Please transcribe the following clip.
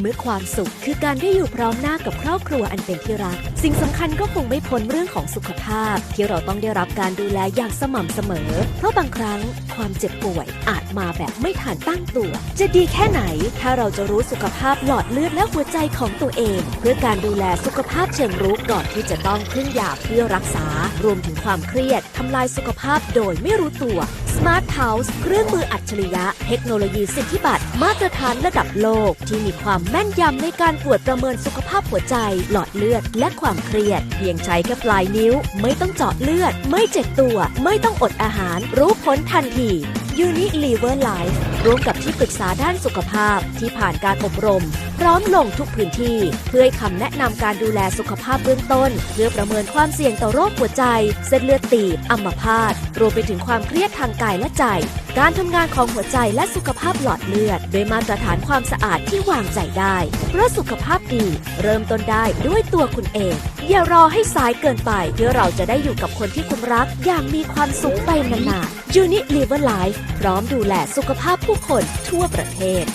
เมื่อความสุขคือการได้อยู่พร้อมหน้ากับครอบครัวอันเป็นที่รัก สิ่งสำคัญก็คงไม่พ้นเรื่องของสุขภาพ ที่เราต้องได้รับการดูแลอย่างสม่ำเสมอ เพราะบางครั้งความเจ็บป่วยอาจมาแบบไม่ทันตั้งตัว จะดีแค่ไหน ถ้าเราจะรู้สุขภาพหลอดเลือดและหัวใจของตัวเอง เพื่อการดูแลสุขภาพเชิงรุกก่อนที่จะต้องพึ่งยาเพื่อรักษารวมถึงความเครียดทำลายสุขภาพโดยไม่รู้ตัว Smart House เครื่องมืออัจฉริยะ เทคโนโลยีสิทธิบัตรมาตรฐานระดับโลก ที่มีความแม่นยำในการตรวจประเมินสุขภาพหัวใจ หลอดเลือด และความเครียด เพียงใช้แค่ปลายนิ้ว ไม่ต้องเจาะเลือด ไม่เจ็บตัว ไม่ต้องอดอาหาร รู้ผลทันที Unilever Life ร่วมกับที่ปรึกษาด้านสุขภาพที่ผ่านการอบรม พร้อมลงทุกพื้นที่ เพื่อให้คำแนะนำการดูแลสุขภาพเบื้องต้น เพื่อประเมินความเสี่ยงต่อโรคหัวใจ เส้นเลือดตีบอัมพาตรวมไปถึงความเครียดทางกายและใจ การทำงานของหัวใจและสุขภาพหลอดเลือดด้วยมาตรฐานความสะอาดที่วางใจได้เพราะสุขภาพดี เริ่มต้นได้ด้วยตัวคุณเอง อย่ารอให้สายเกินไป เพื่อเราจะได้อยู่กับคนที่คุณรักอย่างมีความสุขไปนานๆ Unilever Life พร้อมดูแลสุขภาพผู้คนทั่วประเทศ